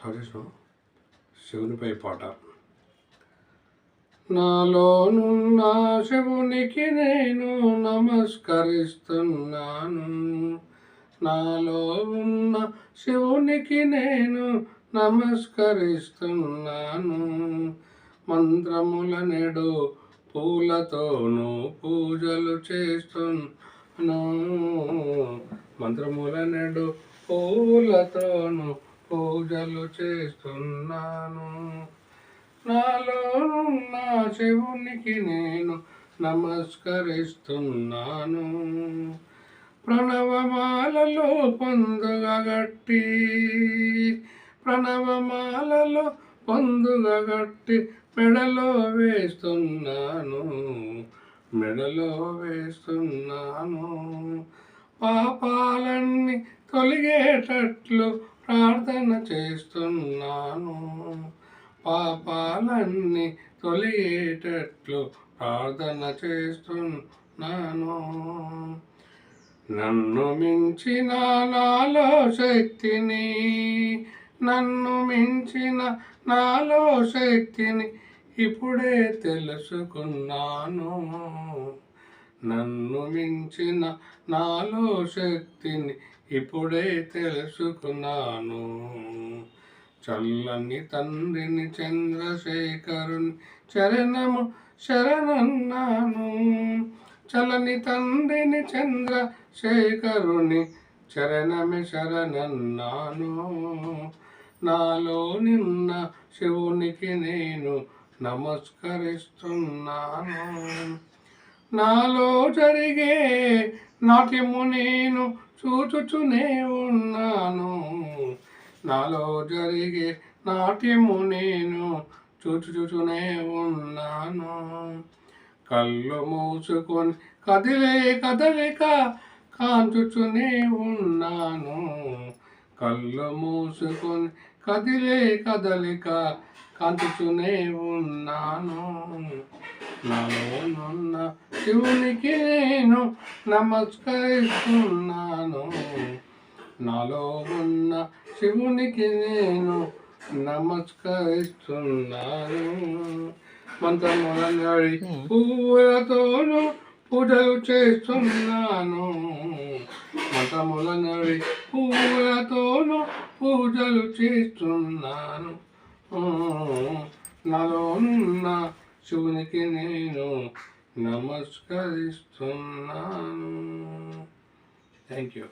చేసిన శివునిపై పాట. నాలోనున్న శివునికి నేను నమస్కరిస్తున్నాను. నాలో ఉన్న శివునికి నేను నమస్కరిస్తున్నాను. మంత్రముల నెడు పూలతోనూ పూజలు చేస్తున్నాను. మంత్రముల నెడు పూలతోనూ పూజలు చేస్తున్నాను. నాలో ఉన్న శివునికి నేను నమస్కరిస్తున్నాను. ప్రణవమాలలో పొందుగట్టి ప్రణవమాలలో పొందుగట్టి మెడలో వేస్తున్నాను. మెడలో వేస్తున్నాను. పాపాలన్నీ తొలగేటట్లు ప్రార్థన చేస్తున్నాను. పాపాలన్నీ తొలియేటట్లు ప్రార్థన చేస్తున్నాను. నన్ను మించిన నాలో శక్తిని నన్ను మించిన నాలో శక్తిని ఇప్పుడే తెలుసుకున్నాను. నన్ను మించిన నాలో శక్తిని ఇప్పుడే తెలుసుకున్నాను. చల్లని తండ్రిని చంద్రశేఖరుని చరణము శరణన్నాను. చల్లని తండ్రిని చంద్రశేఖరుని చరణమే శరణన్నాను. నాలో నిన్న శివునికి నేను నమస్కరిస్తున్నాను. నాలో జరిగే నాట్యము నేను చూచుచునే ఉన్నాను. నాలో జరిగే నాట్యము నేను చూచుచుచునే ఉన్నాను. కళ్ళు మూసుకొని కదిలే కదలిక కాంచుచునే ఉన్నాను. కళ్ళు మూసుకొని కదిలే కదలిక కాంచుచునే ఉన్నాను. నాలోనున్న శివునికి నేను నమస్కరిస్తున్నాను. నాలో ఉన్న శివునికి నేను నమస్కరిస్తున్నాను. మంత్రములని పువ్వులతోనూ పూజలు చేస్తున్నాను. మతములనవి పువ్వులతోనూ పూజలు చేస్తున్నాను. నాలో ఉన్న శివునికి నేను నమస్కరిస్తున్నాను థ్యాంక్ యూ